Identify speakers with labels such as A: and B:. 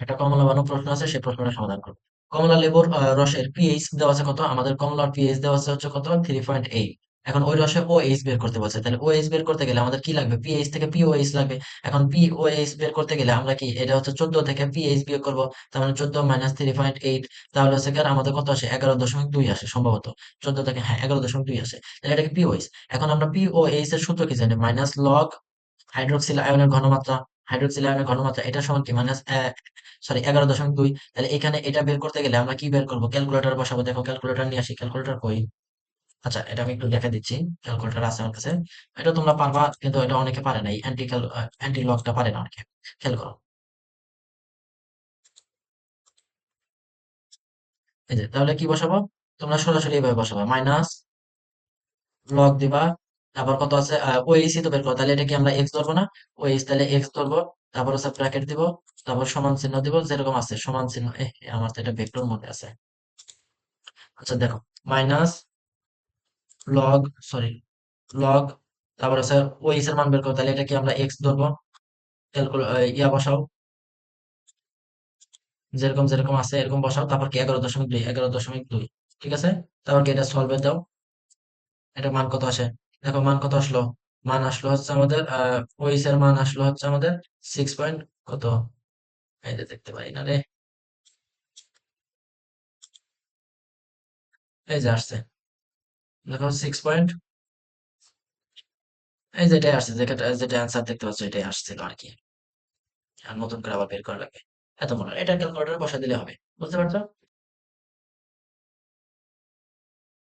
A: একটা কমলা বানো প্রশ্ন আছে সেই প্রশ্নটা সমাধান করো কমলা লেবুর রসের পিএইচ দেওয়া আছে কত? আমাদের কমলার পিএইচ দেওয়া আছে হচ্ছে কত? থ্রি পয়েন্ট এইট এখন ওই রসে ও এইচ বের করতে বলছে। তাহলে ও এইচ বের করতে গেলে আমাদের কি লাগবে? পিএইচ থেকে পিওএইচ লাগবে। এখন পিওএইচ বের করতে গেলে আমরা কি এটা হচ্ছে চোদ্দ থেকে পিএইচ বিয়োগ করব? তার মানে চোদ্দ মাইনাস থ্রি পয়েন্ট এইট তাহলে হচ্ছে কি আমাদের কত আসে? এগারো দশমিক দুই আসে সম্ভবত। চোদ্দ থেকে হ্যাঁ এগারো দশমিক দুই আসে। তাহলে এটা কি পিওএইচ এখন আমরা পিওএইচ এর সূত্র কি জানি? মাইনাস লগ হাইড্রোক্সিল আয়নের ঘনমাত্রা। হাইড্রোক্সিল আয়নের ঘনমাত্রা, এটা সমান কি? মাইনাস সরি এগারো দশমিক দুই। তাহলে এখানে এটা বের করতে গেলে আমরা কি বের করব? ক্যালকুলেটার বসাবো। দেখো, ক্যালকুলেটার নিয়ে আসি। ক্যালকুলেটার কই? আচ্ছা এটা আমি একটু দেখে দিচ্ছি। ক্যালকুলেটর আছে আমার কাছে। এটা তোমরা পারবা, কিন্তু এটা অনেকে পারে না এই অ্যান্টি অ্যান্টি লকটা পারে না অনেকে। খেয়াল করো। এই যে, তাহলে কি বসাবো? তোমরা সরাসরি এইভাবে বসাবো। মাইনাস লগ দিবা। তারপর কত আছে? ওএইচ তো বের করো। তাহলে এটা কি আমরা এক্স ধরবো না? ওএইচ তাহলে এক্স ধরবো। তারপর হচ্ছে ব্র্যাকেট দিব, তারপর সমান চিহ্ন দিব, যেরকম আছে সমান চিহ্ন। আমার তো এটা ভেক্টর মধ্যে আছে। আচ্ছা দেখো মাইনাস লগ সরি লগ তারপর আছে ওএইচ এর মান বের করো, তাহলে এটা কি আমরা এক্স ধরবো। ইয়া বসাও। যেরকম যেরকম আছে এরকম বসাও, তারপর কি এগারো দশমিক দুই, এগারো দশমিক দুই, ঠিক আছে? তারপর কি এটা সলভে দাও। এটা মান কত আসে? দেখো, মান কত আসলো? মান আসলো হচ্ছে আমাদের ওইস এর মান আসলো হচ্ছে আমাদের সিক্স পয়েন্ট কত? এই যে দেখতে পাই না রে। এই যে আসছে। দেখো সিক্স পয়েন্ট এই যেটাই আসছে, যেটা যেটা অ্যান্সার দেখতে পাচ্ছ এটাই আসছিল আর কি। আর নতুন করে আবার বের করা লাগবে। এত মনে এটা ক্যালকুলেটরে বসা দিলে হবে। বুঝতে পারছ?